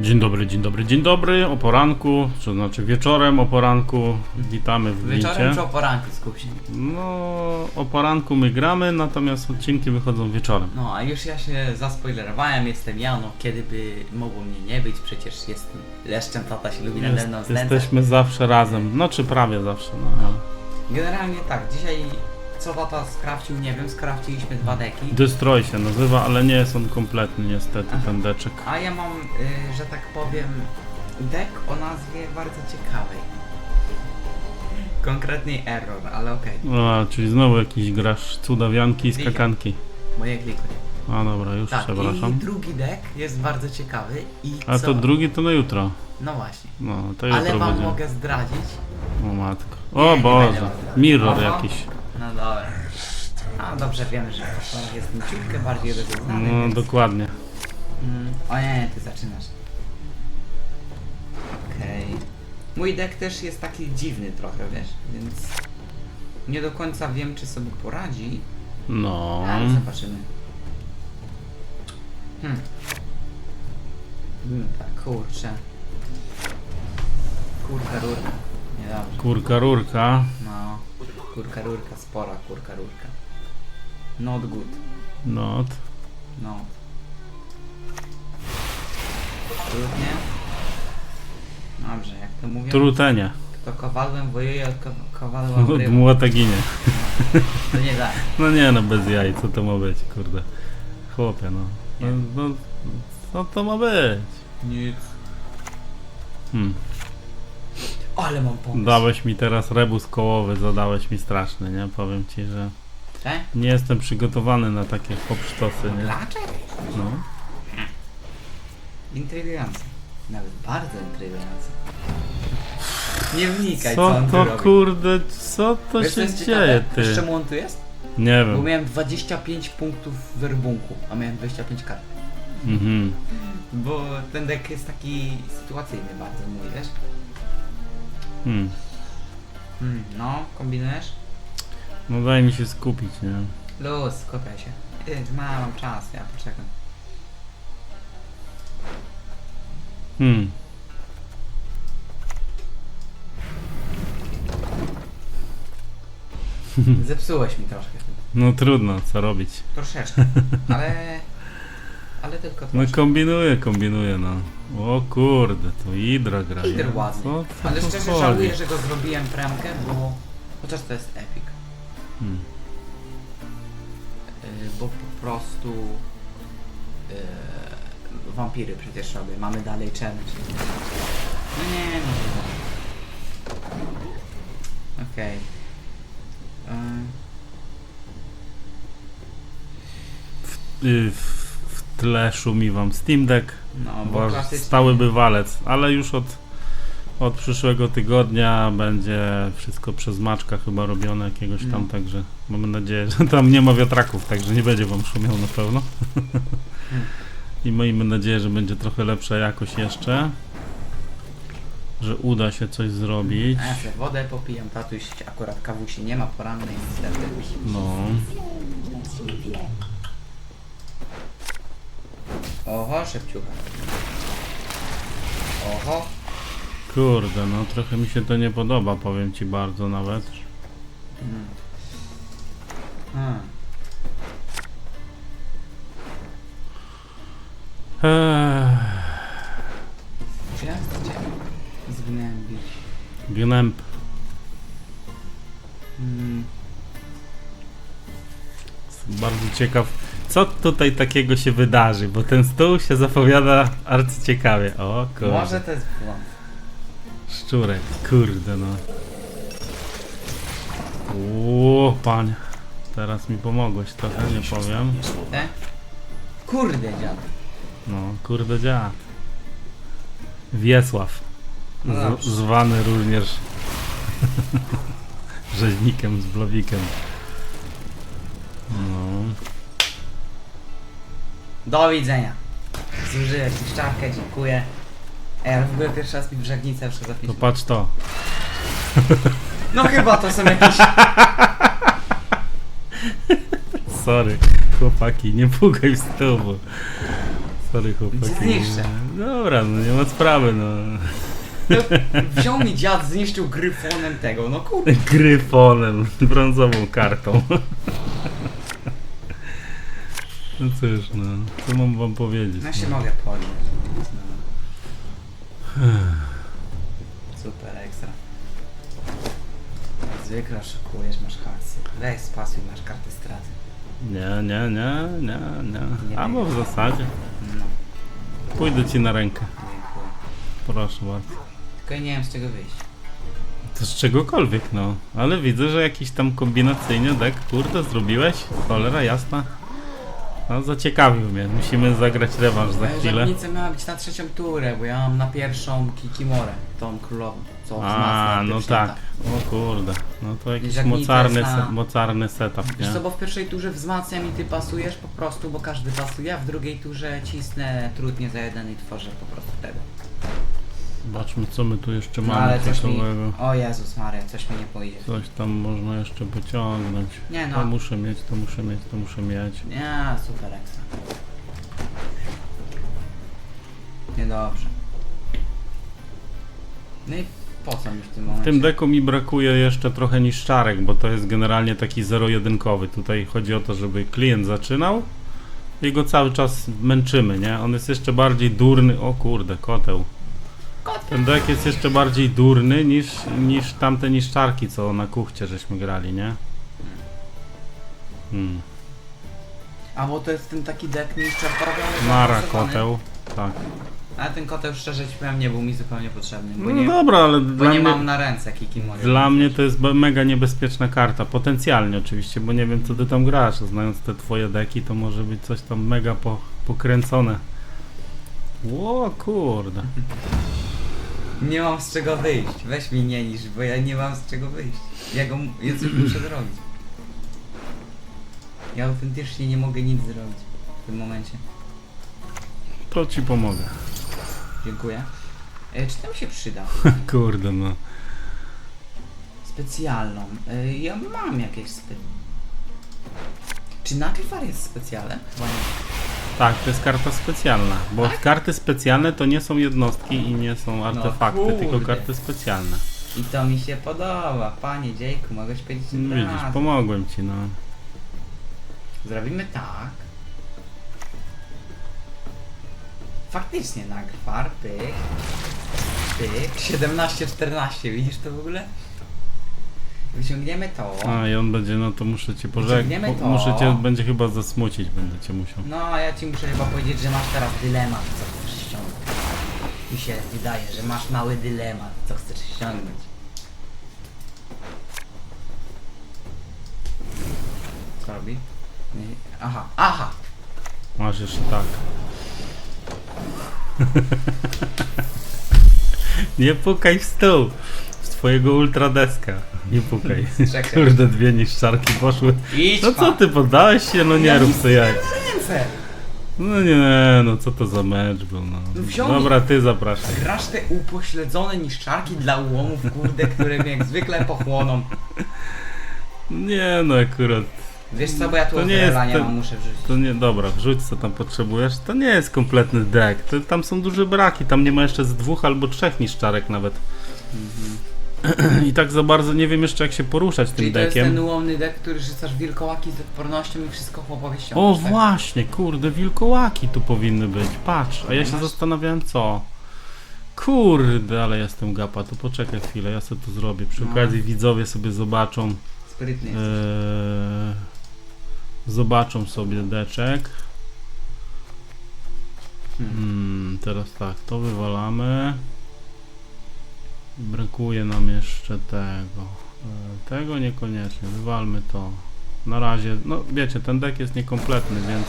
Dzień dobry, dzień dobry, dzień dobry, o poranku, to znaczy wieczorem o poranku, witamy w Wieczorem czy o poranku skup się. No, o poranku my gramy, natomiast odcinki wychodzą wieczorem. No a już ja się zaspoilerowałem, jestem ja, no kiedy by mogło mnie nie być, przecież jestem leszczem, tata się lubi nade mną Jest, znęcać. jesteśmy zawsze razem, no czy prawie zawsze, no. ale- Generalnie tak, dzisiaj co tata skrawcił, nie wiem, skrawciliśmy dwa deki, Destroy się nazywa, ale nie jest on kompletny niestety, Aha. ten deczek. a ja mam, y, że tak powiem, dek o nazwie bardzo ciekawej. Konkretniej Error, ale okej, A, czyli znowu jakiś grasz cudawianki i skakanki. moje klikuj. A dobra, już Tak, i przepraszam. drugi dek jest bardzo ciekawy i A co? to drugi to na jutro. No właśnie. No, to jutro Ale wam będzie. mogę zdradzić. O matko. O nie Boże, mirror Aha. jakiś. No dobra. A dobrze wiemy, że to jest ciutkę bardziej rozeznany. No więc... dokładnie. mm, o nie, ty zaczynasz. Okej. Mój deck też jest taki dziwny trochę, wiesz, więc nie do końca wiem, czy sobie poradzi, No. ale zobaczymy. Hmm. Hmm, tak, kurczę. Kurka rurka. Niedobrze. Kurka rurka. No, kurka rurka, spora kurka rurka. Not good. Not. No. Trudnie. Dobrze, jak to mówią? Trutenie. Kto kowalem wojuje, od ko- kowalem Od młota ginie. To nie da. No nie no, bez jaj, co to ma być, kurde. Chłopie, no. No, no co to ma być? Nic. Hmm. Ale mam pomysł. Dałeś mi teraz rebus kołowy, zadałeś mi straszny, nie? Powiem ci, że Cze? nie jestem przygotowany na takie popsztosy, nie? Dlaczego? No. Intrygujące. Nawet bardzo intrygujące. Nie wnikaj, co, Co on tu to robi. kurde, co to Wiesz, co się jest dzieje, ciekawe? Wiesz, ty? czemu on tu jest? Nie Bo wiem. miałem 25 punktów werbunku, a miałem 25 kart. Mhm. Bo ten deck jest taki sytuacyjny bardzo mój, wiesz? Hmm. Hmm, no, kombinujesz? No daj mi się skupić, nie? Luz, skupiaj się. Idź, ma, mam czas, ja poczekam. Hmm. Zepsułeś mi troszkę. No trudno, co robić? Troszeczkę. Ale... Ale tylko No troszkę. kombinuję, kombinuję, no. O kurde, to Idra gra. Nie? ładny. Co, Ale szczerze chodzi? żałuję, że go zrobiłem premkę, bo... Chociaż to jest epic. Hmm. Yy, bo po prostu... Yy, wampiry przecież robię. Mamy dalej challenge. No nie, no. Okej. Yy, Y, w tle szumi wam Steam Deck, no, bo klasycznie... stały bywalec, ale już od, od przyszłego tygodnia będzie wszystko przez Maczka chyba robione jakiegoś tam, No. także mamy nadzieję, że tam nie ma wiatraków, także nie będzie wam szumiał na pewno. I miejmy nadzieję, że będzie trochę lepsza jakość jeszcze, że uda się coś zrobić. A ja sobie wodę popijam, tatuś akurat kawusi nie ma porannej niestety. No, Oho, szybciucha. Oho. kurde, no trochę mi się to nie podoba, powiem ci bardzo nawet. Hmm. Hmm. Eee, zgnębić? gnęb. Hmm. Bardzo ciekaw, co tutaj takiego się wydarzy, bo ten stół się zapowiada arcyciekawie. O kurde, Może to jest błąd. szczurek, kurde no. Ło, panie. Teraz mi pomogłeś trochę, nie powiem. Te? Kurde dziad. No, kurde dziad. Wiesław. No Z, dobrze. zwany również rzeźnikiem z blowikiem. Do widzenia. Zużyłeś mi szczapkę, dziękuję. Ej, ale w ogóle pierwszy raz mi żagnicę muszę To zapisać. patrz to. No chyba to są jakieś... Sorry, chłopaki, nie pukaj w stół. bo Stary chłopak. Zniszczę. Dobra, no nie ma sprawy, no. Wziął mi dziad, zniszczył gryfonem tego, no kurde. Gryfonem, brązową kartą. No cóż, no, co mam wam powiedzieć? No się mogę podnieść. No. Super, ekstra. Jak Zwykle oszukujesz, masz haksy. Weź spasuj, masz kartę straty. Nie, nie, nie, nie, nie. Nie Albo w zasadzie. No, Pójdę ci na rękę. dziękuję. Proszę bardzo. Tylko ja nie wiem z czego wyjść. To z czegokolwiek, no. Ale widzę, że jakiś tam kombinacyjny deck, kurde, zrobiłeś? Cholera jasna. No, zaciekawił mnie. Musimy zagrać rewanż za chwilę. żadnica miała być na trzecią turę, bo ja mam na pierwszą Kikimorę, tą królową, co A, wzmacnia no pierścienia. tak. O kurde. No to jakiś mocarny, jest na- se, mocarny setup, Wiesz co, nie? bo w pierwszej turze wzmacniam i ty pasujesz po prostu, bo każdy pasuje, a w drugiej turze cisnę trudnie za jeden i tworzę po prostu tego. Zobaczmy, co my tu jeszcze No mamy ale coś mi... ciekawego. O Jezus Maria, coś mi nie pójdzie. Coś tam można jeszcze pociągnąć. Nie To no. muszę mieć, to muszę mieć, to muszę mieć. Nie, super ekstra. Niedobrze. No i po co mi w tym W momencie? tym deku mi brakuje jeszcze trochę niszczarek, bo to jest generalnie taki zero-jedynkowy. Tutaj chodzi o to, żeby klient zaczynał i go cały czas męczymy, nie? On jest jeszcze bardziej durny. O kurde, koteł. Ten dek jest jeszcze bardziej durny niż, niż tamte niszczarki, co na kuchcie żeśmy grali, nie? Hmm. A bo to jest ten taki dek niszczar porobiony. Mara zaawansowany. koteł. Tak. Ale ten koteł szczerze ci powiem nie był mi zupełnie potrzebny, bo No nie, dobra, ale bo dla nie mnie... mam na ręce Kikimory. Dla mnie to jest be- mega niebezpieczna karta, potencjalnie oczywiście, bo nie wiem co ty tam grasz, znając te twoje deki to może być coś tam mega po, pokręcone. Ło kurde. Nie mam z czego wyjść. Weź mi nie niż, bo ja nie mam z czego wyjść. Ja go ja coś muszę zrobić. Ja autentycznie nie mogę nic zrobić w tym momencie. To ci pomogę. Dziękuję. E, czy to mi się przyda? Kurde no. Specjalną. E, ja mam jakieś spe... Czy Naglfar jest specjalem? Chyba nie. Tak, to jest karta specjalna, bo karty specjalne to nie są jednostki i nie są artefakty, tylko kurde. karty specjalne. I to mi się podoba. Panie dziejku, mogłeś powiedzieć No, widzisz, pomogłem ci, no. Zrobimy tak. Faktycznie Naglfar, pyk. Pyk. 17-14, widzisz to w ogóle? Wyciągniemy to. A i on będzie, no to muszę cię pożegnać. Wyciągniemy to. Muszę cię, będzie chyba zasmucić, będę cię musiał. No, a ja ci muszę chyba powiedzieć, że masz teraz dylemat, co chcesz ściągnąć. Mi się wydaje, że masz mały dylemat, co chcesz ściągnąć. Co robi? Nie. Aha, aha! Masz jeszcze tak. Nie pukaj w stół. Z twojego ultradeska. Nie pukaj. Czekaj. Kurde, dwie niszczarki poszły. Idź No co ty, poddałeś się? No nie rób sobie jak. Ręce! No nie, no co to za mecz był, no. Wziął mi- Dobra, ty zapraszaj. Grasz te upośledzone niszczarki dla ułomów, kurde, które mnie jak zwykle pochłoną. Nie, no akurat. Wiesz co, bo ja tu To nie jest nie ten- mam, muszę wrzucić. To nie, dobra, wrzuć co tam potrzebujesz. To nie jest kompletny deck. To, tam są duże braki. Tam nie ma jeszcze z dwóch albo trzech niszczarek nawet. I tak za bardzo nie wiem jeszcze jak się poruszać tym Czyli to jest deckiem. ten ułomny dek, który rzucasz wilkołaki z odpornością i wszystko chłopowie O ściągasz, tak? właśnie, kurde, wilkołaki tu powinny być. Patrz, a ja się Masz? zastanawiałem co. Kurde, ale jestem gapa, to poczekaj chwilę, ja sobie to zrobię. Przy No. okazji widzowie sobie zobaczą. Sprytny. Eee, zobaczą sobie deczek. Hmm. Hmm, teraz tak, to wywalamy. Brakuje nam jeszcze tego. E, Tego niekoniecznie, wywalmy to. Na razie, no wiecie, ten deck jest niekompletny, więc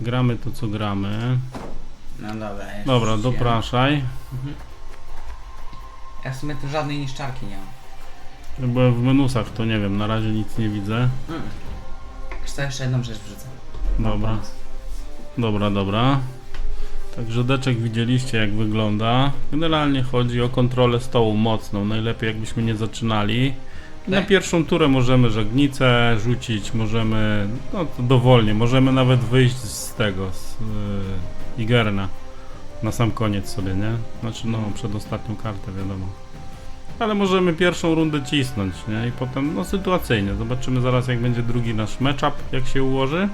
gramy to co gramy. No dobra, Dobra, wrzuciłem. dopraszaj. Mhm. Ja w sumie tu żadnej niszczarki nie mam. Ja Byłem w menusach, to nie wiem, na razie nic nie widzę. Mm. Wiesz co, jeszcze jedną rzecz wrzucę. Dobra. pomysł. Dobra, dobra. Także deczek widzieliście jak wygląda. Generalnie chodzi o kontrolę stołu mocną. Najlepiej jakbyśmy nie zaczynali. Na Tak? pierwszą turę możemy żagnicę rzucić, możemy, no to dowolnie, możemy nawet wyjść z tego, z yy, Igerna na sam koniec sobie, nie? Znaczy no, przed ostatnią kartę, wiadomo. Ale możemy pierwszą rundę cisnąć, nie? I potem, no sytuacyjnie, zobaczymy zaraz jak będzie drugi nasz matchup, jak się ułoży.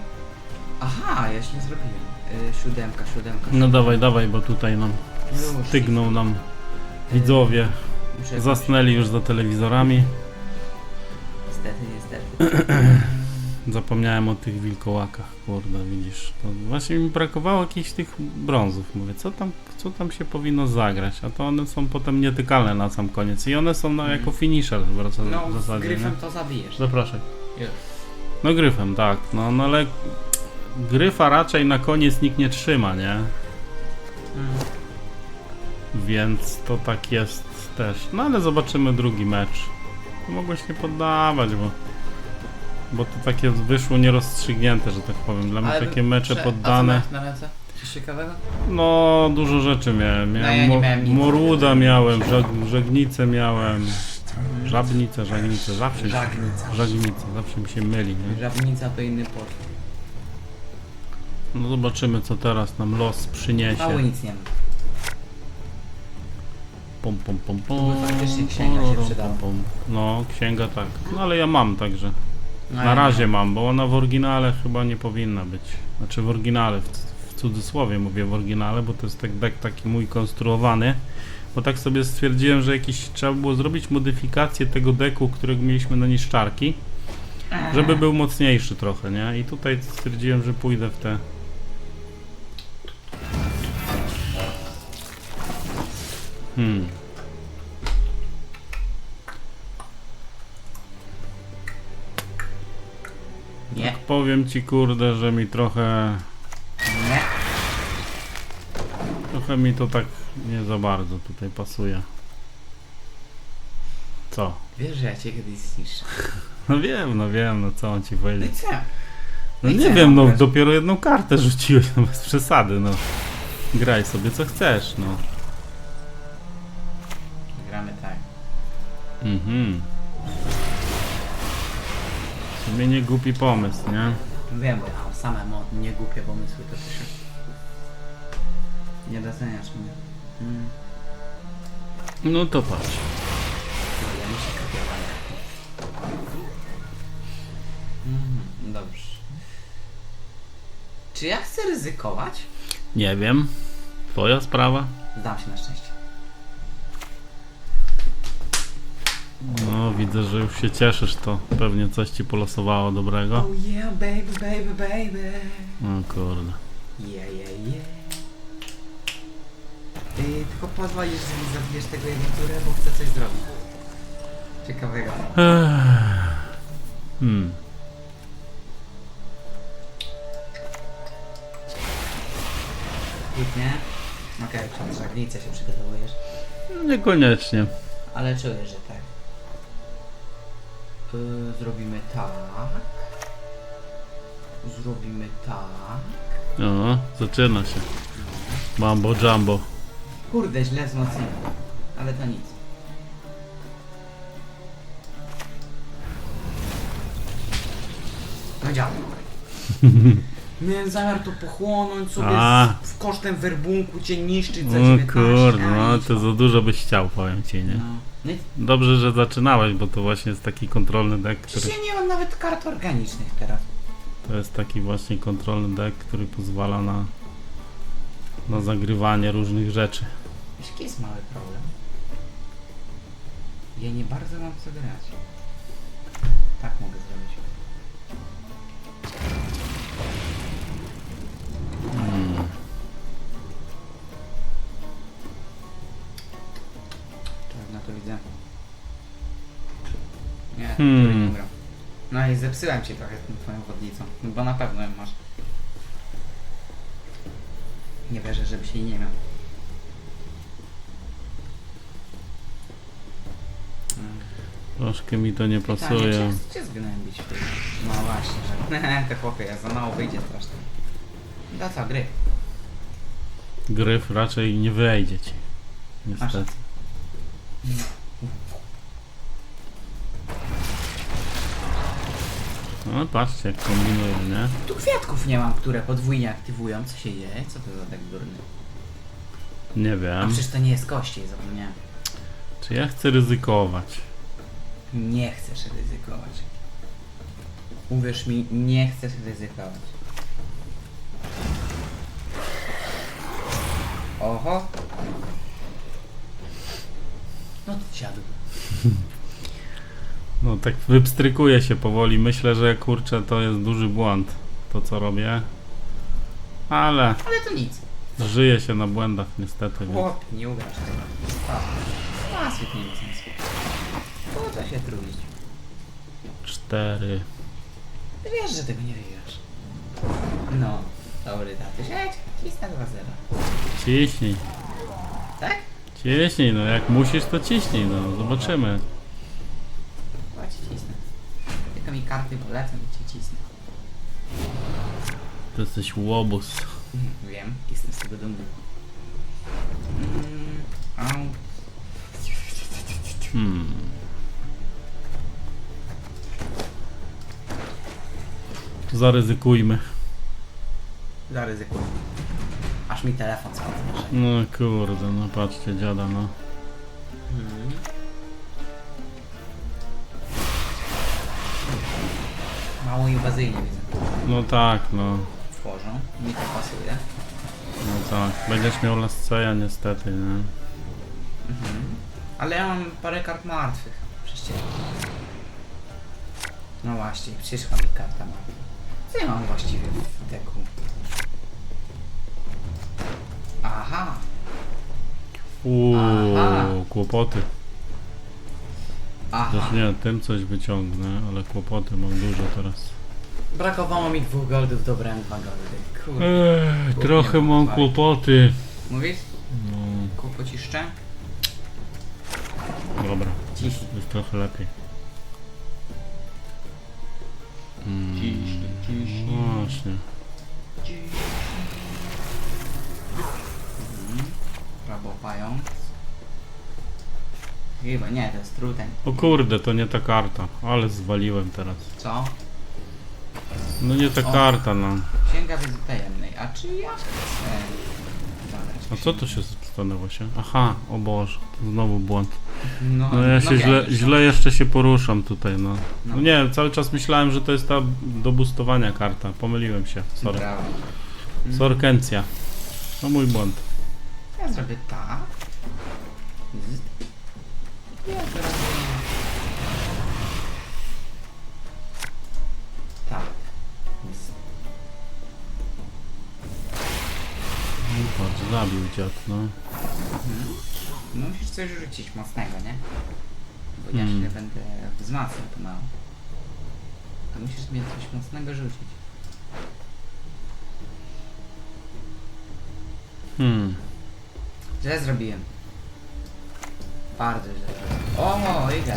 Aha, ja jeszcze nie zrobiłem. Y, siódemka, siódemka. No dawaj, dawaj, bo tutaj nam Już. stygną nam widzowie, Muszę zasnęli już za telewizorami. Niestety, niestety. Zapomniałem o tych wilkołakach, kurde, widzisz. To właśnie mi brakowało jakichś tych brązów. Mówię, co tam, co tam się powinno zagrać? A to one są potem nietykalne na sam koniec. I one są no, jako finisher w zasadzie. No, w z zasadzie gryfem nie? to zabijesz. Zapraszaj. Już. No gryfem, tak. No, no ale gryfa raczej na koniec nikt nie trzyma, nie? Więc to tak jest też. No ale zobaczymy drugi mecz. Mogłeś nie poddawać, bo. Bo to takie wyszło nierozstrzygnięte, że tak powiem. Dla mnie Ale takie mecze prze- poddane. A co na ręce? Coś ciekawego? No, dużo rzeczy miałem. No, miałem ja nie miałem nic. Moruda miałem, żag żegnicę miałem. Żabnicę, żagnicę, zawsze się, Żagnica. żagnicę, zawsze mi się myli, nie? Żabnica to inny pot. No zobaczymy co teraz nam los przyniesie. Mało nic nie ma. Pom, pom, pom, pom. By faktycznie księga się przydała. pom, pom. No, księga tak. No ale ja mam także. No, Na ja razie mam, bo ona w oryginale chyba nie powinna być. Znaczy w oryginale, w, w cudzysłowie mówię w oryginale, bo to jest tak deck taki mój konstruowany. Bo tak sobie stwierdziłem, że jakiś trzeba było zrobić modyfikację tego deku, którego mieliśmy na niszczarki, mam. żeby był mocniejszy trochę, nie? I tutaj stwierdziłem, że pójdę w te. Hmm. Nie, Powiem ci kurde, że mi trochę. nie. Trochę mi to tak nie za bardzo tutaj pasuje. Co? Wiesz, że ja cię kiedyś zniszczę. No wiem, no wiem, no co on ci No powiedzieć. co? No i nie co wiem, mam no dopiero jedną kartę rzuciłeś, no bez przesady, no. Graj sobie co chcesz, no. Mhm. W sumie nie głupi pomysł, nie? Wiem, bo ja mam same mo- niegłupie pomysły, to piszę. Nie doceniasz mnie. Mm. No to patrz. Kurde, mi się kopiowało. Mhm, dobrze. Czy ja chcę ryzykować? Nie wiem. Twoja sprawa. Zdam się na szczęście. No widzę, że już się cieszysz, to pewnie coś ci polosowało dobrego. Oh yeah, baby, baby, baby. O kurde. Yeah, yeah, yeah. Yy, tylko pozwól, że mi zabijesz tego turę, bo chcę coś zrobić. Ciekawego. Ech. Hmm. Pięknie. Okej, okay, przed żagnicę się przygotowujesz. Niekoniecznie. Ale czuję, że tak. Yy, zrobimy tak. Zrobimy tak. O, zaczyna się. Mambo jumbo. Kurde, źle wzmocniłem. Ale to nic. No działa. Miałem zamiar to pochłonąć sobie A. z, z kosztem werbunku, cię niszczyć za O 19. kurde, no to za dużo byś chciał, powiem ci, nie? No. No i Dobrze, że zaczynałeś, bo to właśnie jest taki kontrolny deck, przecież który... ja nie mam nawet kart organicznych teraz. To jest taki właśnie kontrolny deck, który pozwala na... na zagrywanie różnych rzeczy. Wiesz, jaki jest mały problem? Ja nie bardzo mam co grać. Tak mogę zrobić. To widzę. Nie, Hmm. hmm. nie gram. No i zepsyłem ci trochę tą twoją wodnicą, bo na pewno ją masz. Nie wierzę, żebyś jej nie miał. Hmm. Troszkę mi to nie Pytanie, pasuje. czy zgnębić? No właśnie, że te chłopie, ja za mało wyjdzie strasznie. No co, gry. Gryf raczej nie wejdzie ci. Niestety. No patrzcie, jak kombinuję, nie? Tu kwiatków nie mam, które podwójnie aktywują. Co się dzieje? Co to za tak durny? Nie A wiem. przecież to nie jest kościej, zapomniałem. Czy ja chcę ryzykować? Nie chcesz ryzykować. Uwierz mi, nie chcesz ryzykować. Oho. No to siadł. No tak wypstrykuję się powoli. Myślę, że kurczę, to jest duży błąd. To co robię. Ale Ale to nic. żyje się na błędach niestety. Więc... Chłop, nie ugrasz tego. A, a świetnie, nic sensu. Po co się trudzić? Cztery. Ty wiesz, że tego nie wygrasz. No, dobry taty. Siedź, cisnę 2-0. Ciśnij. Tak? Ciśnij, no jak musisz to ciśnij, no zobaczymy. Chodź, cisnę. Tylko mi karty polecą i cię cisnę. To jesteś łobuz. Wiem, jestem z tego dumny. Mm, au. Hmm. Zaryzykujmy. Zaryzykuję. Aż mi telefon spadł. No kurde, no patrzcie dziada, no. Mhm. Mało inwazyjnie widzę. No tak, no. Włożą. Mi to pasuje. No tak. Będziesz miał lasceja niestety, nie? Mhm. Ale ja mam parę kart martwych. Przecież. No właśnie, przyszła mi karta martwa. Co ja mam właściwie w deku? Aha, Uuu, Aha. kłopoty. aha. Też nie, tym coś wyciągnę, ale kłopoty mam dużo teraz. Brakowało mi dwóch goldów, dobrałem dwa goldy. Kurde. Ech, trochę mam kłopoty. Mówisz? No, Kłopociszcze? dobra, Ciśnij. jest trochę lepiej. Mm, Ciśnij, ciśnij. Właśnie. Prawo pająk. Chyba nie, to jest truten. O kurde, to nie ta karta, ale zwaliłem teraz. Co? No nie ta O. karta, no. Księga wiedzy tajemnej. A czy ja chcę... A co to się stanęło się? Aha, o Boże, to znowu błąd. No, No ja się wiem, źle, źle jeszcze się poruszam tutaj, no. No. No nie, cały czas myślałem, że to jest ta do boostowania karta. Pomyliłem się, sorry. Brawo. Sorkencja. No mój błąd. Ja zrobię tak. Ja zrobię... Tak. No patrz, zabił dziad, no. Mhm. No musisz coś rzucić mocnego, nie? Bo ja Hmm. się będę wzmacniał pomału. To musisz mnie coś mocnego rzucić. Hmm. Źle zrobiłem. Bardzo źle zrobiłem. O, Iga.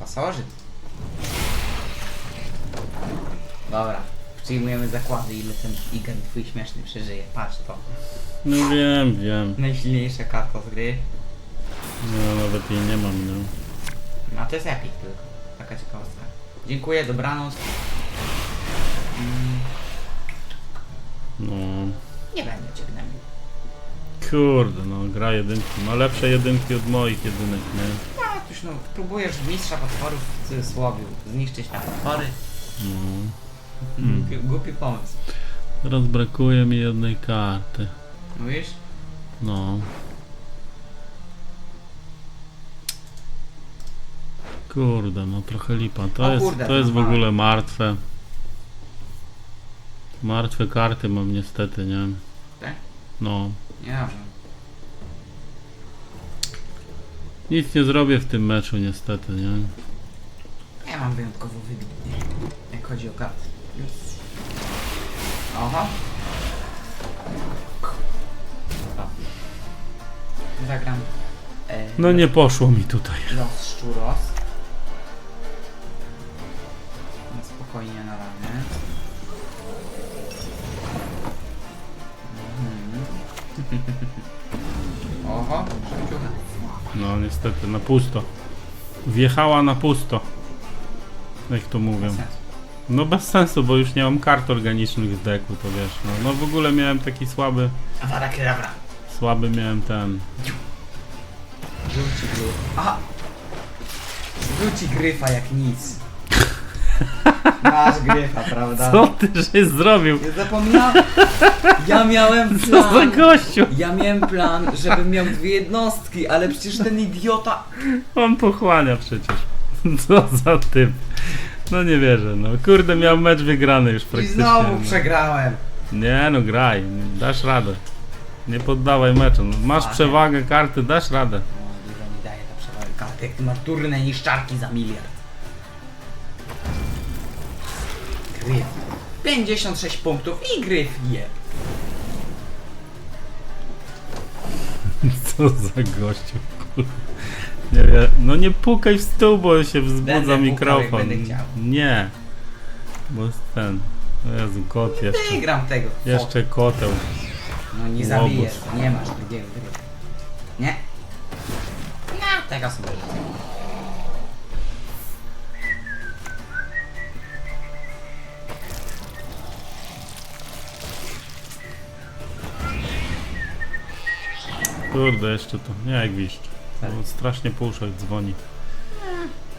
Pasożyt. Dobra. Przyjmujemy zakłady, ile ten Igan twój śmieszny przeżyje. Patrz to. No wiem, wiem. Najsilniejsza karta z gry. No nawet jej nie mam, no. No a to jest epic tylko. Taka ciekawostka. Dziękuję, dobranoc. Mm, No. Nie będę cię gnębił. Kurde, no gra jedynki. Ma lepsze jedynki od moich jedynek, nie? No, już no, próbujesz mistrza potworów w cudzysłowie zniszczyć na potwory. No. Głupi, głupi pomysł. Teraz brakuje mi jednej karty. Mówisz? No. Kurde, no trochę lipa. To O jest, kurde, to jest w no ogóle martwe. Martwe karty mam niestety, nie? Tak? No. Niedobrze. Nic nie zrobię w tym meczu niestety, nie? Ja mam wyjątkowo wybitnie, jak chodzi o karty. Oho. O. Zagram. E, No nie poszło mi tutaj. Los Szczuros. Oho, szybciucha. No niestety, na pusto. Wjechała na pusto. Jak to mówią. Bez sensu. No bez sensu, bo już nie mam kart organicznych z deku, to wiesz. No, no w ogóle miałem taki słaby, Awara kedawra. słaby miałem ten. Rzuci gryfa. Aha! Rzuci gryfa jak nic. Gryfa, prawda? Co ty żeś zrobił? Nie zapomniałem. Ja miałem Co za plan. gościu? Ja miałem plan, żebym miał dwie jednostki, ale przecież ten idiota. On pochłania przecież. Co za typ. No nie wierzę, no kurde miał mecz wygrany już I praktycznie. znowu no. przegrałem. Nie no graj, dasz radę. Nie poddawaj meczu. No, masz przewagę karty, dasz radę. No, dużo mi daje ta przewaga karty, jak ty masz durne niszczarki za miliard. Gryf. 56 punktów i gryf je. Co za gościu. Nie wiem, no nie pukaj w stół, bo się wzbudza Będę pukał, jak mikrofon. będę chciał. Nie. Bo jest ten. O Jezu, kot jeszcze. Wygram tego. Jeszcze koteł. No nie zabijesz, nie masz drugiego gry. Nie? No, tego sobie Kurde, jeszcze to. Nie jak wiść. Tak. Bo strasznie po uszach dzwoni.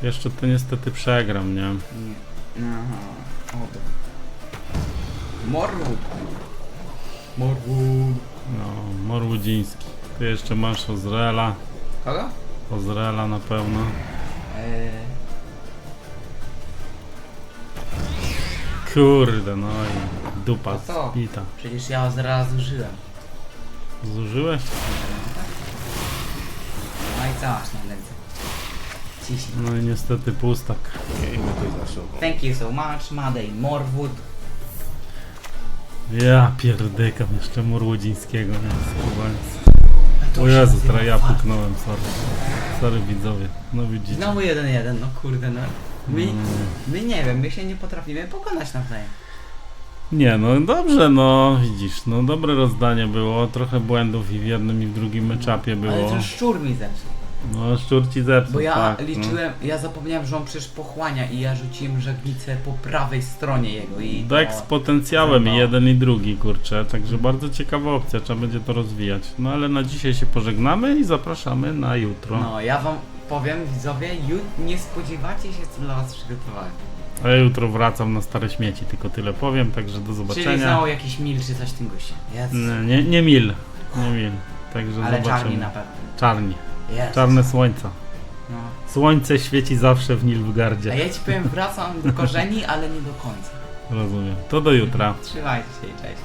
Jeszcze to niestety przegram, nie? Nie. Aha. Morwood. Morwood. No, Morłudziński. Ty jeszcze masz Ozrela. Kogo? Ozrela na pewno. Eee, Kurde, no i dupa No to. spita. przecież ja zaraz użyłem. Zużyłeś? No i co masz na ręce? Ciśnij. No i niestety pustak. Miejmy to za sobą. Thank you so much, Madej Morwood. Ja pierdykam jeszcze Morłudzińskiego, nie? Skubaniec. To O Jezu, teraz ja puknąłem, sorry. Sorry widzowie. No widzicie. Znowu jeden jeden, no kurde no. My, Mm. my nie wiem, my się nie potrafimy pokonać nawzajem. Nie, no dobrze, no widzisz, no dobre rozdanie było, trochę błędów i w jednym i w drugim meczapie Ale było. ten szczur mi zepsuł. No szczur ci zepsuł, Bo ja tak, no. liczyłem, ja zapomniałem, że on przecież pochłania i ja rzuciłem żagnicę po prawej stronie jego i Dek z potencjałem i jeden i drugi, kurczę, także bardzo ciekawa opcja, trzeba będzie to rozwijać. No ale na dzisiaj się pożegnamy i zapraszamy na jutro. No, ja wam powiem, widzowie, jut nie spodziewacie się, co dla was przygotowałem. A ja jutro wracam na stare śmieci, tylko tyle powiem, także do Czyli zobaczenia. znowu jakiś mil czy coś w tym goście. Jest. Nie, nie, mil, nie mil, także Ale zobaczymy. czarni na pewno. Czarni, czarne słońca. No. Słońce świeci zawsze w A Nilfgardzie. ja ci powiem, wracam do korzeni, ale nie do końca. Rozumiem. To do jutra. Trzymajcie się i cześć.